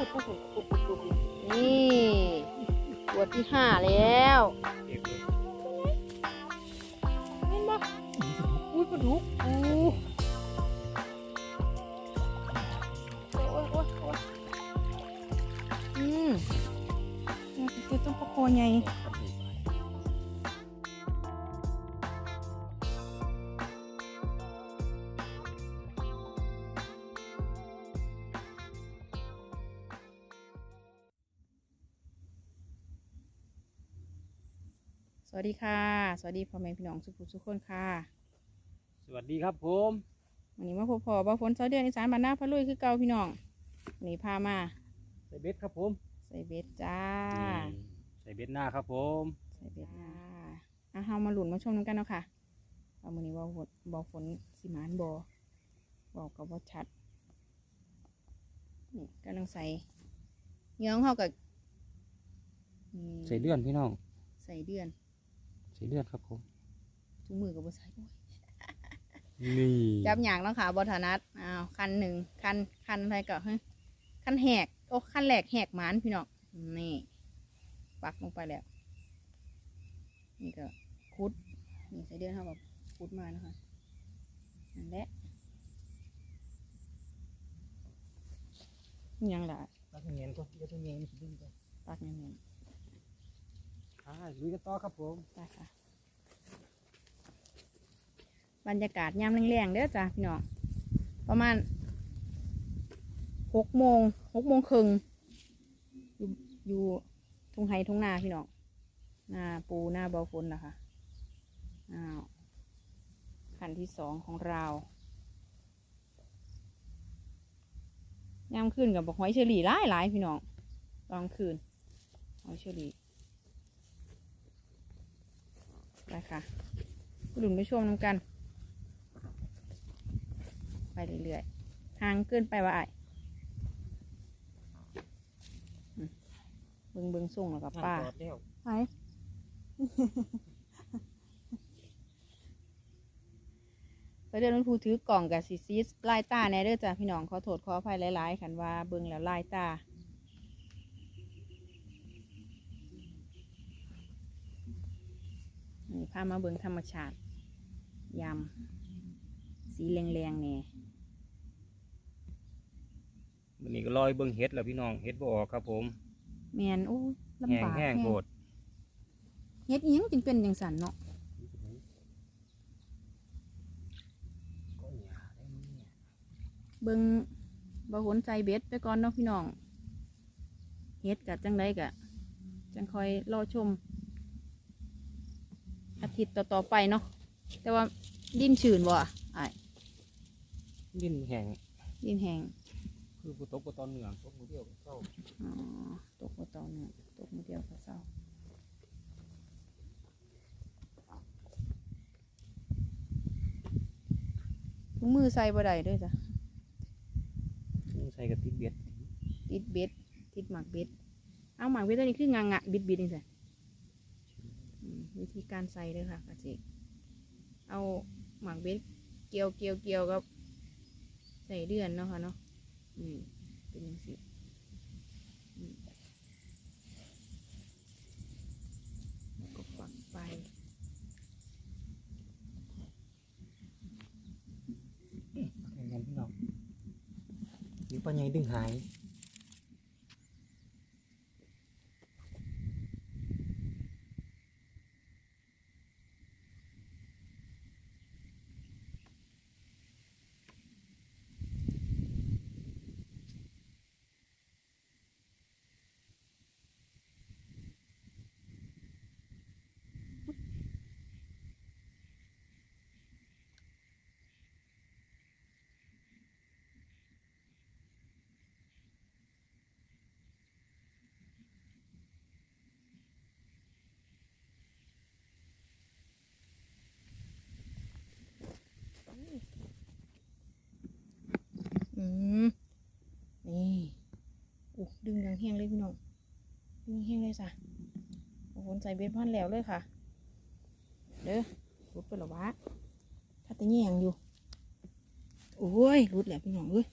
นี่ตัวที่ห้าแล้วเห็นปะอุ้ยปลาดุกอู้โอ้โหอืมนี่คือต้นปลาโคใหญ่ สวัสดีค่ะ สวัสดีพ่อแม่พี่น้องสุขุทุกคนค่ะ สวัสดีครับผมวันนี้มาพบพอบ่ฝนเสาเดือนอีสานบ้านนาพะลุยคือเก่าพี่น้องวันนี้พามาใส่เบ็ดครับผมใส่เบ็ดจ้า นี่ใส่เบ็ดหน้าครับผม ใส่เบ็ดจ้าอะเฮามาหลุนมาชมน้ำกันเนาะค่ะว่ามื้อนี้บ่ฝนบ่ฝนสิหมานบ่บอกกับว่าชัด นี่กำลังใส่เงี้ยงเฮากับนี่ ใส่เลื่อนพี่น้อง ใส่เดือนใส่เลื่อนครับผมถุงมือกับบ่ใส่โอ้ยนี่จับหยางแล้วค่ะบอถนัดอ้าวคันหนึ่งคันคันอะไรก็เฮ้ยคันแหกโอ้คันแหลกแหกหมานพี่น้องนี่ ปักลงไปแล้วนี่ก็คุดนี่ใส่เดือนเขาแบบคุดมานะคะนั่นแหละยังล่ะตักเงียนก็เดี๋ยวเงียนมันดึงไปปักยังไลุยกันต่อครับผมไปค่ะ บรรยากาศยามแรงๆเด้อจ้ะพี่น้องประมาณหกโมงหกโมงครึ่งอยู่อยู่ทุ่งไฮทุ่งนาพี่น้องหน้าปูหน้าเบาฝนนะคะอ้าวขันที่สองของเรายามคืนกับบอกหอยเชอรี่หลายหลายพี่น้องตอนคืนหอยเชอรี่ ไปค่ะไปดุนไปช่วงน้ำกัน ไปเรื่อยๆห่างเกินไปว่าไอ้ายอืมเบิงเบิงส่งแล้วกับป้าจอดแล้วไปไปเดินมันผู้ถือกล่องกับซีซีสลายตาแน่เด้อจ้ะพี่น้องขอโทษขออภัยหลายๆคันว่าเบิ่งแล้วลายตา นี่พามาเบิ่งธรรมชาติยำสีแรงๆเนี่ยวันนี้ก็ลอยเบิ่งเห็ดแล้วพี่น้องเห็ดบ่ออกครับผมแมนโอ้ยแห้ลำงบากแห้งโคตรเฮ็ดอิหยังจึงเป็นอย่างสันเนาะก็หยาได้มั้งเนี่ยเบิ่งบ่หนใจเบ็ดไปก่อนเนาะพี่น้องเฮ็ดกะจังไดกะ จังคอยรอชมอา ทิตย์ต่อๆไปเนาะแต่ว่าดินชื้นบ่อะอ้ายดินแห้งดินแห้งคือผู้ตกผู้ตอนเหนืองตกผู้เดียวก็เข้าอ๋อตกบ่ต่อเนื่องตกมื้อเดียวก็เศร้าถุงมือใส่บ่ได้เด้วยจ้ะใส่กระติกเบ็ดติดเบ็ดติดหมากเบ็ดเอาหมากเบ็ดตัวนี้คืองางะบิดบิดนี่สิอืม วิธีการใส่เลยค่ะกระเจกเอาหมากเบ็ดเกี่ยวเกี่ยวเกี่ยวกับใส่เดือนเนาะค่ะเนาะอืมเป็นยังสิก็ฝังไปอย่างนั้นพี่น้องหรือปลาใหญ่ดึงหาย อืมนี่โอ้ ดึงอย่างแห้งเลยพี่น้องดึงแห้งเลยจ้ะโอ้โหใส่เบ็ดพันแล้วเลยค่ะเด้อรุดไปหรอวะถ้าต่แยงอยู่โอ้ยรุดแล้วพี่น้องเอ้ย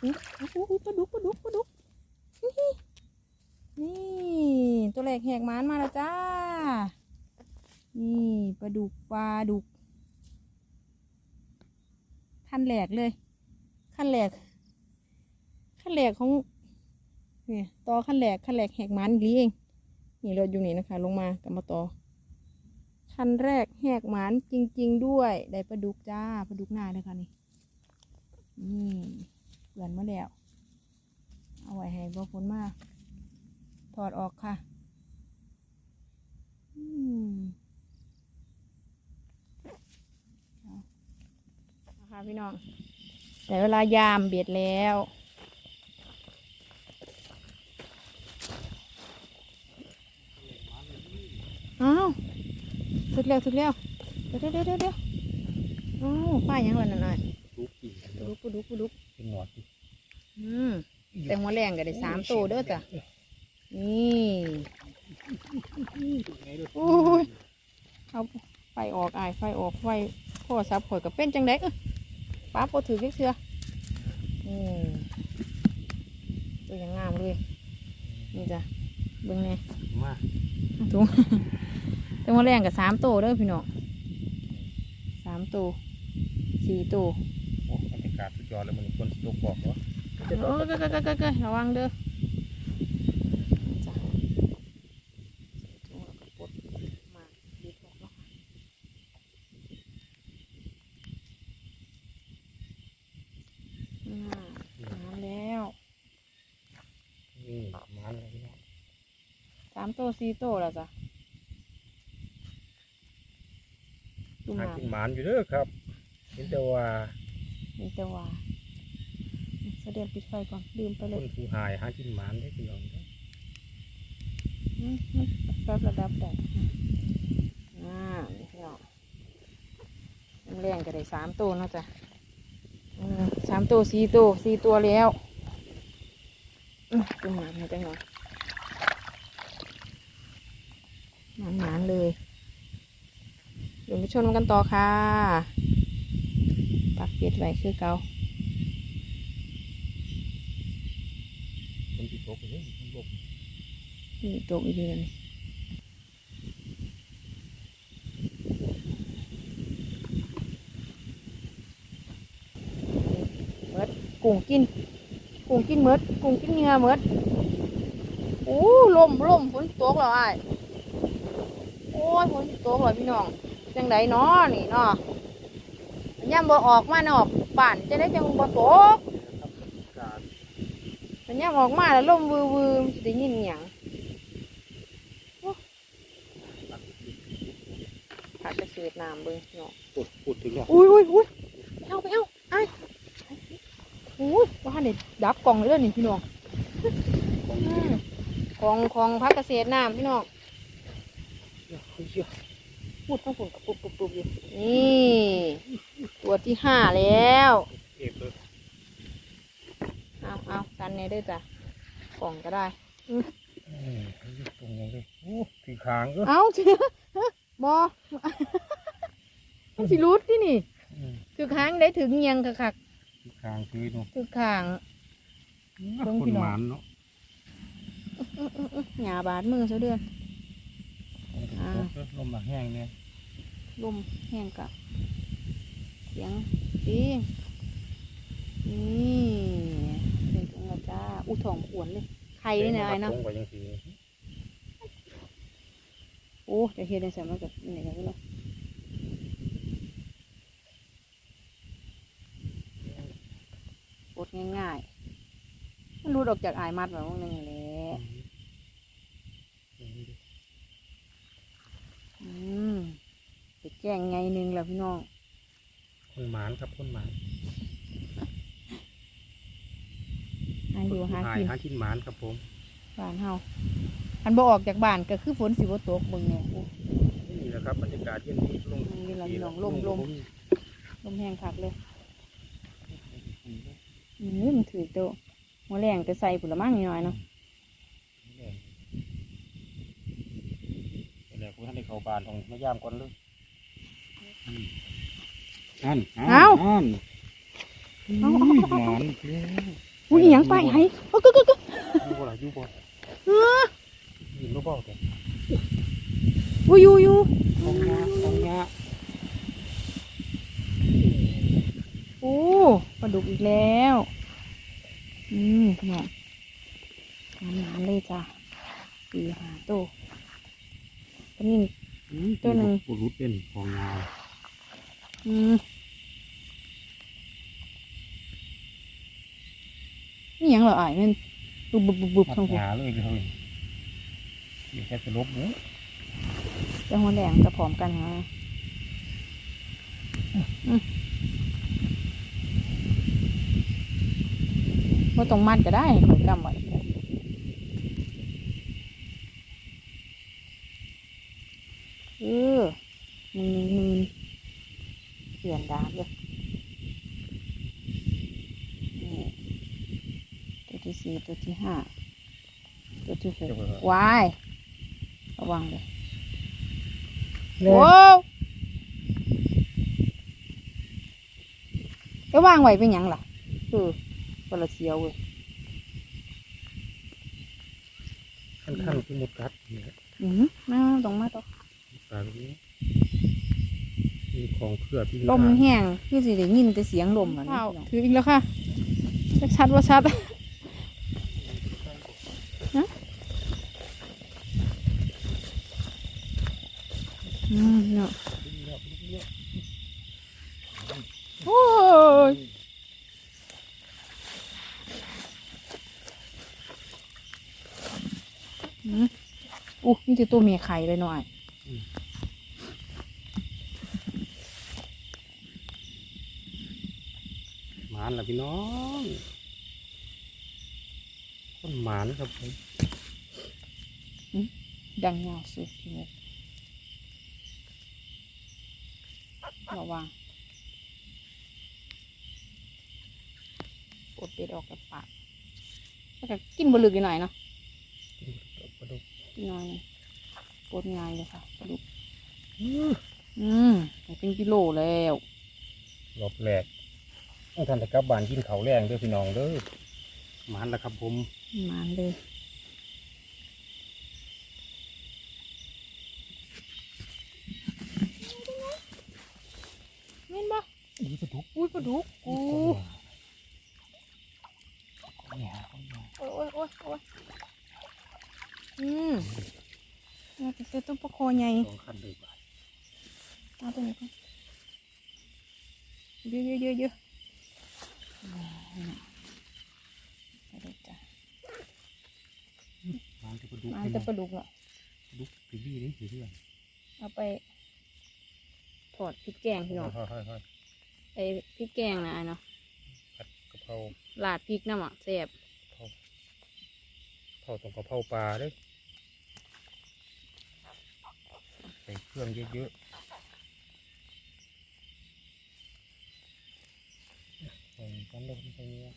โอุ๊ยปลาดุกปลาดุกปลาดุกนี่ตัวแรกแหกมานมาแล้วจ้า นี่ปลาดุกปลาดุกขั้นแหลกเลย ขั้นแหลกขั้นแหลกของ นี่ต่อขั้นแหลกขั้นแหลกแหกหมันอีกีเอง นี่ราอยู่นี่นะคะ ลงมากลับมาต่อขั้นแรกแหกหมันจริง ๆ ด้วย ได้ปลาดุกจ้าปลาดุกหน้าเลยค่ะนี่นี่เปลี่ยนมาแล้ว เอาไว้ให้บ่ฝนมาถอดออกค่ะอืมนะคะพี่น้องแต่เวลายามเบียดแล้ว อ้าวถึ กแล้วถึกแล้วเดี๋ยวเดี๋ยวเดี๋ยวเดี๋ยวอ้าวป้ายังล่ะนั่นน่ะลูกกินปลุกปลุกปลุกเป็นหนวดดิอืมแต่หัวแรงก็ได้สามตัวเด้อจ้ะนี่โอ้ยเอาไฟออกอายไฟออกไฟโทรศัพท์ข่อยก็เป็นจังไดเอ้ยป้าพอถือเล็กเสืออืมตัวอย่างงามเลยนี่จ้ะเบิ่งแน่มาเอาถุง แต่หัวแรงกับสามตัวเด้อพี่น้องสามตัวสี่ตัวโอ้บรรยากาศสุดยอดเลยมันคนตกบอกเนาะโอ้ยก็ก็ก็ก็ระวังเด้อจ้ะถุงแล้วก็ปลดมาดีดออกเนาะอ่าน้ำแล้วนี่มันเลยพี่น้องสามตัวสี่ตัวแล้วจ้ะ ดูหามากินหมานอยู่เด้อครับเห็นแต่ว่ามีแต่ว่าเสด็จปิดไฟก่อนลืมไปคเลยนผู้หายหากินหมานได้อพี่น้องเด้ออืมมันปรับระดับได้อ่านี่พี่น้องน้ำแรงก็ได้สามตัวเนาะจ้ะอืมสามตัวสี่ตัวสี่ตัวแล้วอืมดูหมาให้จังหน่อยหมานหมานๆเลยเดี๋ยว ไปชนกันต่อค่ะ ปักเบ็ดไว้คือเกาคนที่ตกเลยมันตกนี่ตกอีกเดือนเมดกุ้งกิน กุ้งกินเมดกุ้งกินเนื้อเมดโอ้ลมลมฝนตกแล้วอ้ายโอ้ยฝนตกแล้วพี่น้อง จังไดเนาะนี่เนาะย่ำบ่ออกมาเนาะบ้านจะได้จังบ่ตกครับการมันย่ำออกมาแล้วลมวือวือมันสิได้ยินหยังผักกระเฉดน้ำเบิ้งเนาะพูดพูดถึงเนาะอุ้ยอุ้ยอุ้ยไปเอาไปเอาไอ้อุ้ยว่าเนี่ยดับกล่องเลยเด้อนี่พี่น้องอืมของของผักกระเฉดน้ำพี่น้องเยอะเยอะ พูดต้องพูดกับปุ๊บปุ๊บปุ๊บอยู่นี่ตัวที่ห้าแล้วเก็บเลยเอาเอากันเนี่ยด้วยจ้ะกล่องก็ได้อืมตรงนี้เลยโอ้ถือคางก็เอาเชื่อบอมันสิรูดที่นี่คือค้างได้ถึงเงียงคักถือคางคือเนาะๆคือข้างเบิ่งคพี่นน้องหมานเนาะหยาบาดมือเสียเดือน อ่าลมมาแห้งเนี่ยลมแห้งกับเสียงดีนี่เป็นจังละจ้าอู้ทองขวนเลยไข่นี่นะไอ้เนาะตรงกว่ายังสีโอ้จะเฮ็ดได้สมัยกับนี่กันเนาะปลดง่ายๆมันรูดออกจากอายมัดแบบนึงแหละอืมไป แกล้งไงหนึงแล้วพี่น้องคนหมานครับคนหมานหาอยู่หาหากินหากินหมานครับผมบ้านเฮาอันบ่ออกจากบ้านก็คือฝนสิบ่ตกเบิ่งแน่โอ้นี่แหละครับบรรยากาศเย็นนี้ลงนี่ล่ะพี่น้องลมลมลมแห้งคักเลยอืมมันถือโตะหัวแรงจะใส่ผลไม้นิดหน่อยเนาะเดี๋ยวคุณท่านได้เข้าบ้านของมายามก่อนเลย นั่นเอ้านั่นเอาเอาอุ้ยเอาหมานอีกแล้วอุ้ยอิหยังไปไห้โอ้กึกกึกกึกอยู่บ่ล่ะอยู่บ่เออยินบ่เบาแต่อุ้ยอยู่อยู่ของยาของยาโอ้ปลาดุกอีกแล้วอืมเนี่ยหนานๆเลยจ้ะปีหาโตปลานิ่นตัวหนึ่งปูรุดเป็นของยาอืม นี่ยังเหรออ่ายมันบุบบุบบุบบุบหัทางกผมยาเลยเลยนี่แค่จะลบหมูจะหัวแดงจะผอมกันฮะอืมว่าตรงมัดก็ได้เหมือนกำไว้เออมือมือเปลี่ยนดาบเลยนี่ ตัวที่สี่ตัวที่ห้าตัวที่หกวายระวังเลยแล้โอ้วแล้ววางไว้เป็นหยังล่ะคือคนละเสียวเว้ยขั้นขั้นคือหมดกัดนี่แหละอือมาตรงมาตรงตาแบบนี้มีของเครือที่ลมมันแห้งคือสิได้ยินแต่เสียงลมอะถืออีกแล้วค่ะจักชัดว่าชัดนะอืมเนาะโอ้ยอืมอู้ นี่คือตัวเมียไข่เลยหน่อยหมานล่ะพี่น้องคนหมานครับผมดังเงาสุดพี่มุกระวังปลดเบ็ดออกจากปากแล้วก็กินบลึกอีกหน่อยเนาะปลาดุกกินหน่อย หนึงปลดง่ายเลยค่ะปลาดุกอืออืมเป็นกิโลแล้วรอบแรกต้องทันแต่กลับบานกินเขาแรงด้อพี่น้องเด้อมานละครับผมมานเลยเห็นปะอุ้ยปลาดุกอุ้ยปลาดุกกูเนี่ยของยาโอ้ยโอ้ยโอ้ยอืม นี่ยเป็นตัวปลาคอใหญ่สองคันเลยบาทเอาตัวนี้ก่อนเยอะเยอะเยอะเยอะอ่านี่ไปเลยจ้ะหมานจะปลาดุกมาพี่น้จะองปลาดุกเนาะปลาดุกปีบี้นี่สีเรื่องเอาไป ถอดพริกแกงพี่น้องค่อยๆค่อยไอ้พริกแกงนะไอ้เนาะๆผัดกะเพราลาดพริกน้ำอะแซ่บเผาตรงกะเพราปลาเด้อ ใส่เครื่องเยอะๆใส่กันเด้อใส่เนื้อ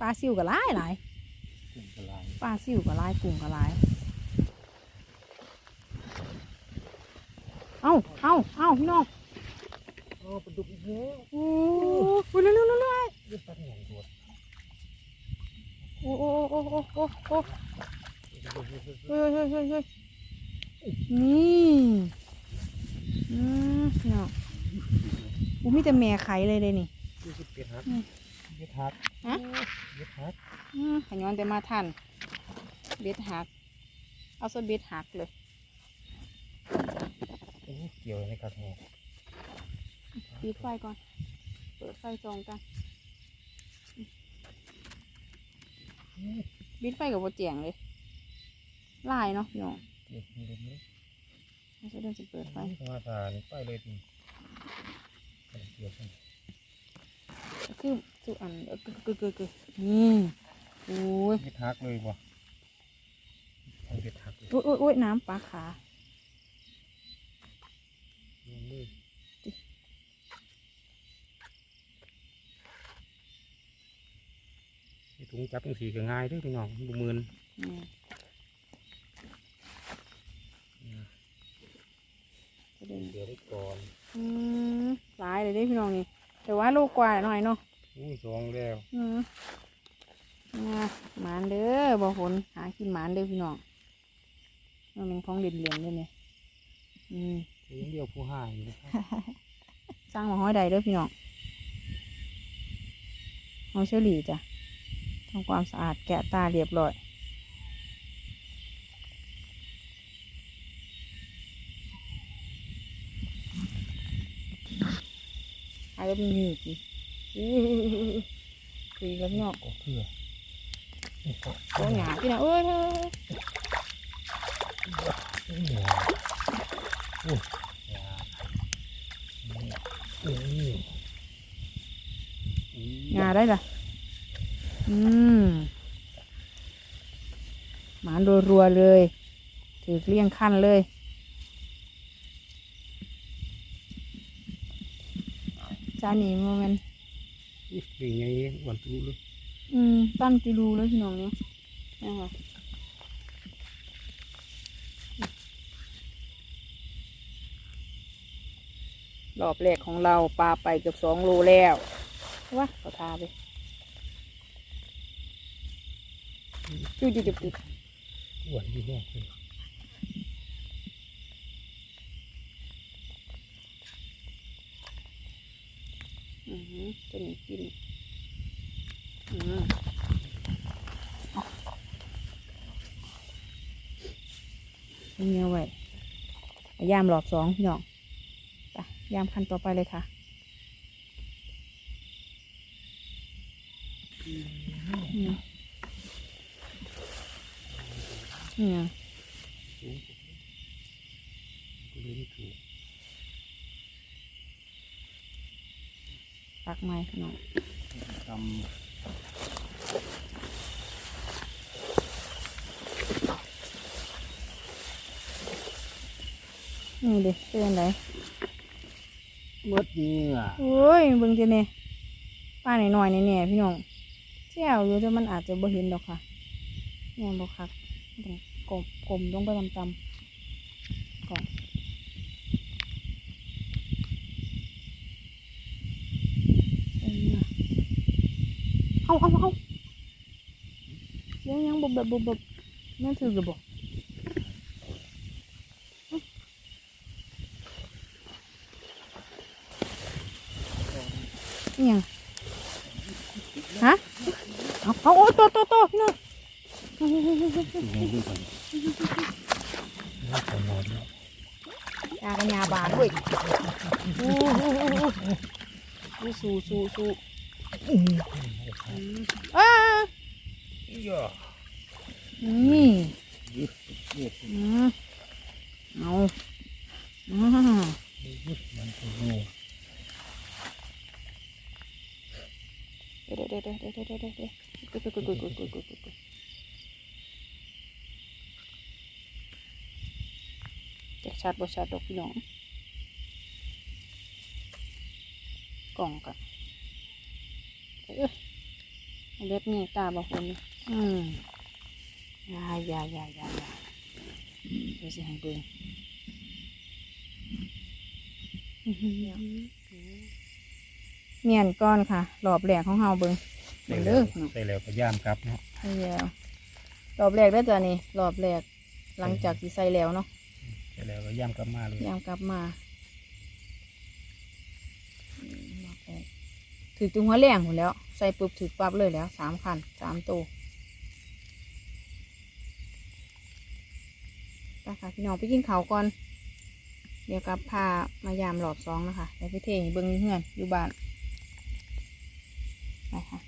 ปลาซิวก็หลายหลายกุ้งกระลายปลาซิวก็หลายกุ้งก็หลายเอ้าเอ้าเอ้าพี่น้อง อปลาดุกอีกแล้วโอ้โหเร็วเร็วเร็วเร็วเยอะปลาแหงตัวโอ้โอ้โอ้โอ้โอ้โอ้เฮ้ยเฮ้ยเฮ้ยเฮ้ยนี่อืมเนาะอูมีแต่แม่ไข่เลยเลยนี่ยี่สิบเป็ดฮักเบ็ดฮักฮะเบ็ดฮักอืมขย้อนแต่มาทันเบ็ดหัก เอาซะเบ็ดหักเลยเกี่ยวในกระแทก ปิดไฟก่อน เปิดไฟจองกันปิดไฟกับโบเจียงเลยลายเนาะพี่น้องเด็กเด็กเลยเราจะเดินจะเปิดไฟมาทานไปเลยทีเกี่ยวกันคือสุอันเออกึกกึกกึกกึกนี่โอ้ยเบ็ดฮักเลยว่ะเอาเบ็ดฮักเลยโอ้ยโอ้ยโอ้ยน้ำปลาขา ลงเลยไอ้ ถุงจับจังสีก็ง่ายเด้วยพี่น้องบุมืนนี่ประเด็นเดี๋ยวได้ก่อนอืมหลายเลยเด้พี่น้องนี่แต่ว่าลูกกว่าหน่อยเนาะอุ้ยสองแล้วอืมนะหมานเด้อบ่ฝนหากินหมานเด้อพี่น้องมันเป็นของเด่นๆเลยเนี่ยอืมยังเดียวผู้ห้าอยู่นะครับสร้างหมาห้อยใดเด้อพี่น้องเอาเชอรี่จ้ะ ทำความสะอาดแกะตาเรียบร้อย อารมณ์หนีบคุแล้วเนาะเพื่อโอ้หงาพี่นะโอ้ยหนาได้ละ อืมหมานรัวๆเลย ถือเลี่ยงขั้นเลย จานนี้มันอุ้ยเป็นไงวันตู้เลยอืมตั้นกิรูเลยพี่น้องเนาะนะคะรอบแรกของเราปลาไปเกือบสองโลแล้ววะเขาทาไป จุดจุดจุดจุดอ้วนดีแน่เลยอือหือตัวนี้กินอืมเอาเงี้ยไว้เอายามหลอบสองพี่น้องไปยามคันต่อไปเลยค่ะเนี่ย เนี่ยสูงก็เลยไม่ถูกปักไม้พี่น้องทนี่เด็เป็นไรำมดเนื้อโอ้ยเบิ่งเจเนี่ยป้าหน่อยๆแน่ๆพี่น้องแจ้วอยู่แต่มันอาจจะบ่เห็นดอกค่ะเนี่ยบ่คักต้อง กลมกลมลงไปตำๆก่อนเอาเนี่ยเอาเอาเอาเสียงยังบบแบบบบบบแม่นถือหรือบ่อิหยังฮะเอาเอาโอ้โตโตโตพี่น้อง บานเว้ยอู้สู้สู้สู้อ้านี่เอาอืมเดี๋ยวเดี๋ยวเดี๋ยวเดี๋ยวเดี๋ยวเดี๋ยวเดี๋ยวจะชัดบ่ชัดดอกพี่น้อง กล่องกันเอ้ยเอาเล็บนี่ตาบ่คนอืมอยาอยาอยาอยาอยาเดี๋ยวสิให้เบิ่งอื้อหือเมียนก้อนค่ะรอบแรกของเฮาเบิ่งใส่เบิ่งแล้เด้วอใส่แล้วก็ย่ามครับเนาะใช่แล้วรอบแรกได้อจ้ะนี่รอบแรกหลังจากที่ใส่แล้วเนาะใส่แล้วก็ย่ามกลับมาเลยยามกลับมาอืมรอบแรก ถือจุงหัวแรงหมดแล้ว ใส่ปุ๊บถือปั๊บเลยแล้วสามคันสามตัวไปค่ะพี่น้องไปกินข้าวก่อน เดี๋ยวกลับพามายามรอบสองนะคะเดี๋ยวไปเทเบิ้งยู่เฮือนอยู่บ้านไปค่ะ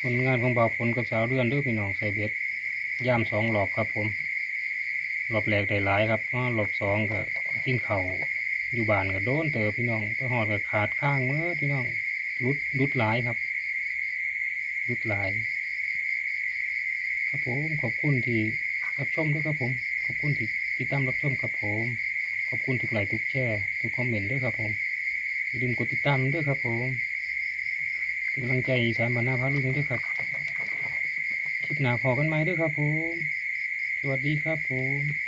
ผลงานของบ่าวฝนกับสาวเรือนด้วยพี่น้องใส่เบ็ดย่ามสองหลอบครับผมหลอบแรกได้หลายครับหลอบสองก็กินเข่า อยู่บ้านก็โดนเตอพี่น้องไปหอดก็ขาดข้างเมื่อพี่น้องรุดรุดหลายครับรุดหลาย ครับผมขอบคุณที่รับชมด้วยครับผม ขอบคุณที่ติดตามรับชมครับผม ขอบคุณทุกไลค์ทุกแชร์ทุกคอมเมนต์ด้วยครับผมอย่าลืมกดติดตามด้วยครับผมเป็นกำลังใจอีสารบรรณาพาลุยด้วยครับคลิปหน้าพอกันไหมด้วยครับผม สวัสดีครับผม